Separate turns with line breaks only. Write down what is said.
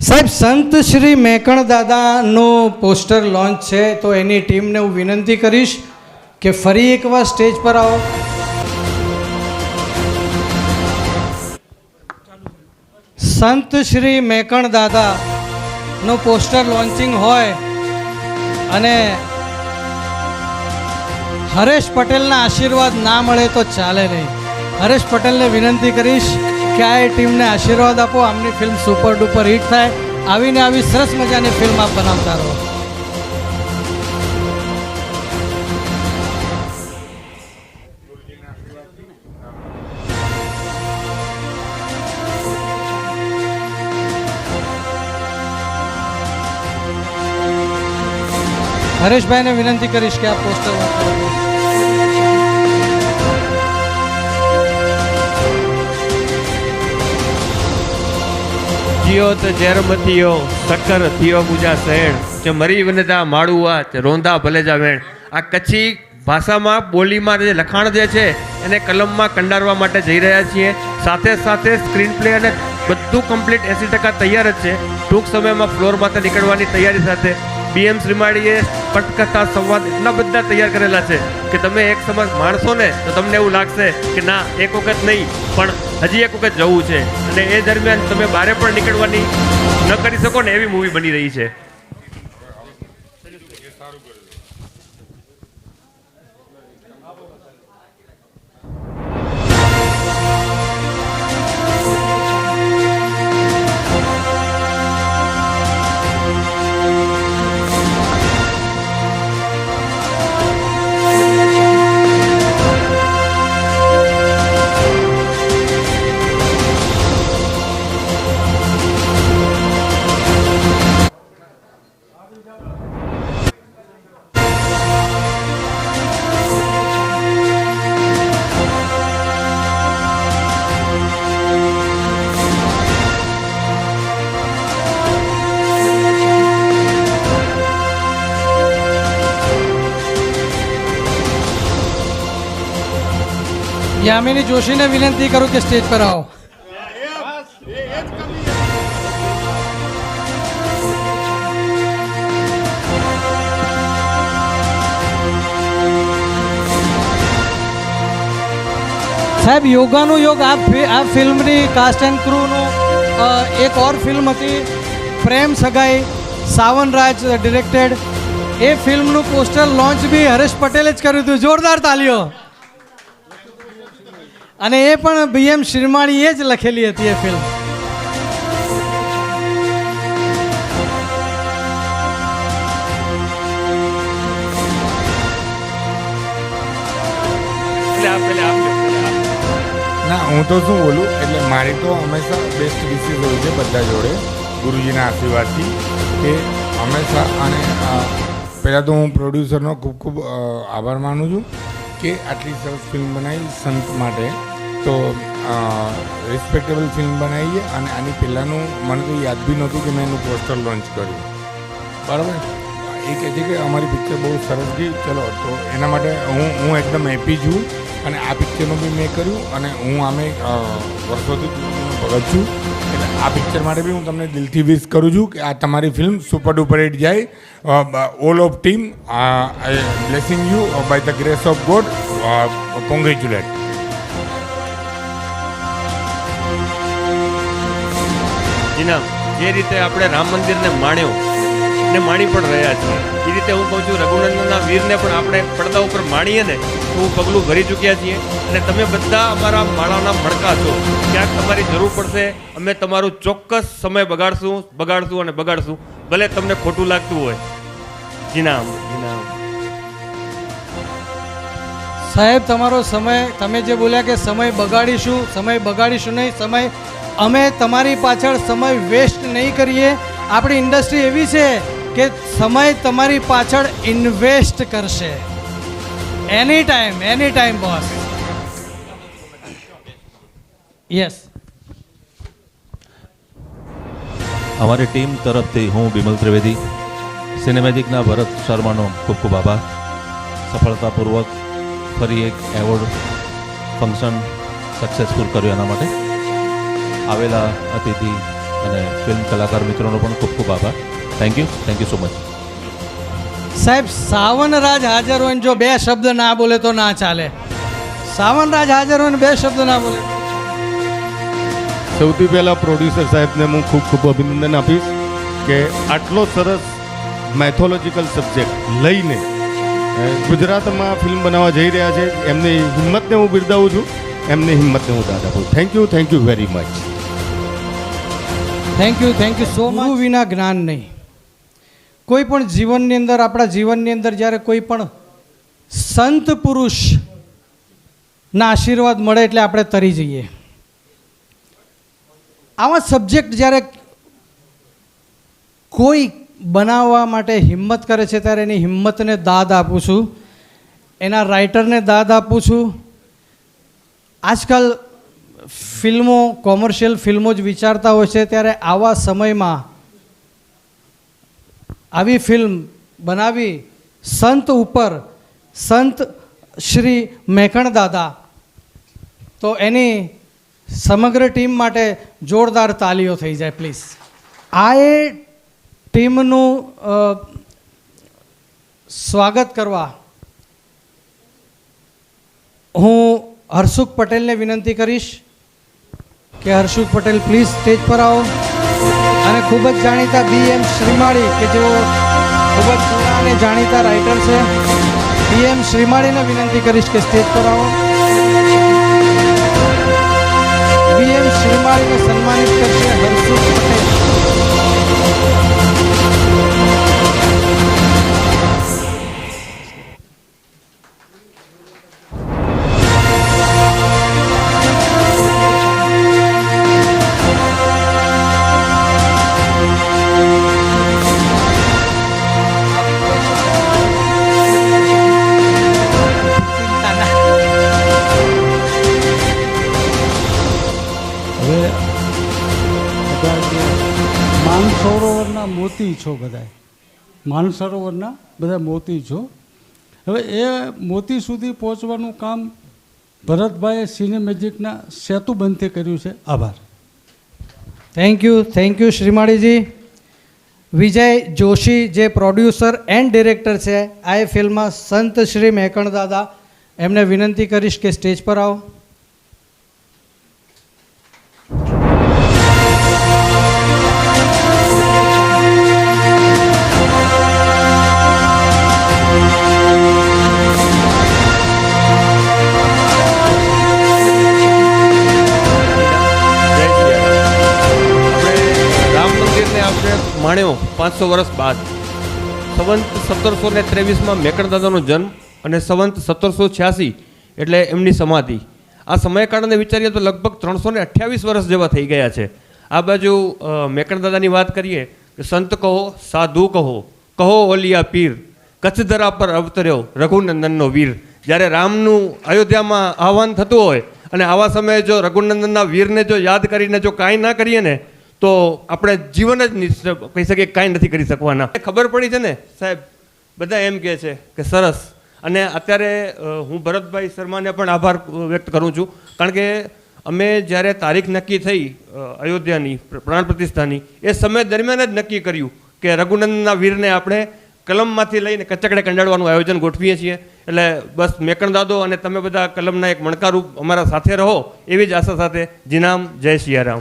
સાહેબ, સંત શ્રી મેકણ દાદાનું પોસ્ટર લોન્ચ છે, તો એની ટીમને હું વિનંતી કરીશ કે ફરી એકવાર સ્ટેજ પર આવો. સંત શ્રી મેકણ દાદાનું પોસ્ટર લોન્ચિંગ હોય અને હરેશ પટેલના આશીર્વાદ ના મળે તો ચાલે નહીં. હરેશ પટેલને વિનંતી કરીશ કે ટીમને આશીર્વાદ આપો, આમની ફિલ્મ સુપર ડુપર હિટ થાય. આવીને આવી સરસ મજાની ફિલ્મ આપ બનાવતા રહો. હરેશભાઈને વિનંતી કરીશ કે આ પોસ્ટર વાંચો
જીઓ તો ઝેર મથિયો સક્કર થયો પૂજા શહેર જે મરી વનતા માળુઆ જે રોંધા ભલે જા વેણ. આ કચ્છી ભાષામાં બોલીમાં જે લખાણ જે છે, એને કલમમાં કંડારવા માટે જઈ રહ્યા છીએ. સાથે સાથે સ્ક્રીન પ્લે અને બધું કમ્પ્લીટ એંસી ટકા તૈયાર જ છે. ટૂંક સમયમાં ફ્લોર માથે નીકળવાની તૈયારી સાથે બીએમ શ્રીમાળીએ પટકથા, સંવાદ એટલા બધા તૈયાર કરેલા છે કે તમે એક સમાજ માણસો ને તો તમને એવું લાગશે કે ના, એક વખત નહીં, પણ હજી એક વખત જવું છે. અને એ દરમિયાન તમે બારે પણ નીકળવાની ન કરી શકો ને એવી મૂવી બની રહી છે.
યામિની જોશીને વિનંતી કરું કે સ્ટેજ પર આવો. સાહેબ, યોગાનું યોગ આ ફિલ્મની કાસ્ટ એન્ડ ક્રૂનું એક ઓર ફિલ્મ હતી, પ્રેમ સગાઈ, સાવન રાજ ડિરેક્ટેડ એ ફિલ્મનું પોસ્ટર લોન્ચ બી હરેશ પટેલે જ કર્યું હતું. જોરદાર તાલીઓ. અને એ પણ બીએમ શિરમાણીએ જ લખેલી હતી એ ફિલ્મ.
ના હું તો શું બોલું એટલે મારી તો હંમેશા બેસ્ટ વિશેષ હોય છે બધા જોડે ગુરુજીના આશીર્વાદથી કે હંમેશા અને પહેલાં તો હું પ્રોડ્યુસરનો ખૂબ ખૂબ આભાર માનું છું કે આટલી સરસ ફિલ્મ બનાવી સંત માટે તો રિસ્પેક્ટેબલ ફિલ્મ બનાવી છે અને આની પહેલાંનું મને તો યાદ બી નહોતું કે મેં એનું પોસ્ટર લોન્ચ કર્યું. બરાબર? એ કહે છે કે અમારી પિક્ચર બહુ સરસ ગઈ. ચલો, તો એના માટે હું હું એકદમ હેપી છું અને આ પિક્ચરનું બી મેં કર્યું અને હું આમે વર્ષોથી ભગત છું. એટલે આ પિક્ચર માટે બી હું તમને દિલથી વિશ કરું છું કે આ તમારી ફિલ્મ સુપર ડુપર હિટ જાય. All of team blessing you by the grace of God congratulate
જીનામ જે રીતે આપણે રામ મંદિરને માણ્યો ને માણી પણ રહ્યા છીએ. એ રીતે હું કહું છું, રઘુનંદનના વીરને પણ આપણે પડદા ઉપર માણીએ ને, તો હું પગલું ભરી ચૂક્યા છીએ. અને તમે બધા અમારા માળાના મણકા છો. ક્યાંક તમારી જરૂર પડશે, અમે તમારું ચોક્કસ સમય બગાડશું બગાડશું અને બગાડશું. ભલે તમને ખોટું લાગતું હોય. જીનામ જીનામ
સાહેબ, તમારો સમય, તમે જે બોલ્યા કે સમય બગાડીશું સમય બગાડીશું નહીં, સમય અમે તમારી પાછળ સમય વેસ્ટ નહીં કરીએ. આપણી ઇન્ડસ્ટ્રી એવી છે કે સમય તમારી પાછળ ઇન્વેસ્ટ કરશે. Any time any time boss yes
અમારી ટીમ તરફથી હું બિમલ ત્રિવેદી સિનેમેટિકના ભરત શર્માનો ખૂબ ખૂબ આભાર. સફળતાપૂર્વક ફરી એક એવોર્ડ ફંક્શન સક્સેસફુલ કર્યું એના માટે. આવેલા અતિથિ અને ફિલ્મ કલાકાર મિત્રોનો પણ ખૂબ ખૂબ આભાર. Thank you thank you so much
સાહેબ સાવનરાજ હાજર હોય જો બે શબ્દ ના બોલે તો ના ચાલે. સાવનરાજ હાજર હોય બે શબ્દ ના બોલે.
સૌથી પહેલાં પ્રોડ્યુસર સાહેબને હું ખૂબ ખૂબ અભિનંદન આપીશ કે આટલો સરસ મેથોલોજીકલ સબ્જેક્ટ લઈને ગુજરાતમાં ફિલ્મ બનાવવા જઈ રહ્યા છે. એમની હિંમતને હું બિરદાવું છું. એમની હિંમતને હું દાદ આપું. Thank you thank you very much
thank you thank you so much વિના જ્ઞાન નહીં. કોઈ પણ જીવનની અંદર, આપણા જીવનની અંદર જ્યારે કોઈ પણ સંત પુરુષના આશીર્વાદ મળે એટલે આપણે તરી જઈએ. આવા સબ્જેક્ટ જ્યારે કોઈ બનાવવા માટે હિંમત કરે છે, ત્યારે એની હિંમતને દાદ આપું છું. એના રાઇટરને દાદ આપું છું. આજકાલ ફિલ્મો કોમર્શિયલ ફિલ્મો જ વિચારતા હોય છે, ત્યારે આવા સમયમાં આવી ફિલ્મ બનાવી સંત ઉપર, સંત શ્રી મેકણ દાદા તો એની સમગ્ર ટીમ માટે જોરદાર તાલીઓ થઈ જાય પ્લીઝ આ એ ટીમનું સ્વાગત કરવા હું હર્ષુખ પટેલને વિનંતી કરીશ. કે હર્ષુદ પટેલ પ્લીઝ સ્ટેજ પર આવો. અને ખૂબ જ જાણીતા બી એમ શ્રીમાળી, કે જેઓ ખૂબ જ અને જાણીતા રાઇટર છે. બી એમ શ્રીમાળીને વિનંતી કરીશ કે સ્ટેજ પર આવો. બી એમ શ્રીમાળીને સન્માનિત કરશે.
છો બધા માનસરોવરના બધા મોતી છો. હવે એ મોતી સુધી પહોંચવાનું કામ ભરતભાઈએ સિનેમેજિકના સેતુબંધથી કર્યું છે. આભાર.
થેન્ક યુ થેન્ક યુ શ્રીમાળીજી. વિજય જોશી જે પ્રોડ્યુસર એન્ડ ડિરેક્ટર છે, આ એ ફિલ્મમાં સંત શ્રી મેકણ દાદા એમને વિનંતી કરીશ કે સ્ટેજ પર આવો.
આપણે પાંચસો વર્ષ બાદ. સંવંત સત્તરસો ને ત્રેવીસમાં મેકણદાદાનો જન્મ અને સંવંત સત્તરસો છ્યાસી એટલે એમની સમાધિ. આ સમયકાળને વિચારીએ તો લગભગ ત્રણસો ને અઠ્યાવીસ વર્ષ જેવા થઈ ગયા છે. આ બાજુ મેકણદાદાની વાત કરીએ કે સંત કહો, સાધુ કહો કહો ઓલિયા પીર, કચ્છધરા પર અવતર્યો રઘુનંદનનો વીર. જ્યારે રામનું અયોધ્યામાં આહવાન થતું હોય અને આવા સમયે જો રઘુનંદનના વીરને જો યાદ કરીને જો કાંઈ ના કરીએ ને તો આપણે જીવન જ કહી શકીએ કાંઈ નથી કરી શકવાના. ખબર પડી છે ને, સાહેબ, બધા એમ કહે છે કે સરસ. અને અત્યારે હું ભરતભાઈ શર્માને પણ આભાર વ્યક્ત કરું છું. કારણ કે અમે જ્યારે તારીખ નક્કી થઈ અયોધ્યાની, પ્ર- પ્રાણ પ્રતિષ્ઠાની, એ સમય દરમિયાન જ નક્કી કર્યું કે રઘુનંદનના વીરને આપણે કલમમાંથી લઈને કચકડે કંડાળવાનું આયોજન ગોઠવીએ છીએ. એટલે બસ મેકણ દાદો અને તમે બધા કલમના એક મણકારૂપ અમારા સાથે રહો એવી જ આશા સાથે. જીનામ જય સિયારામ.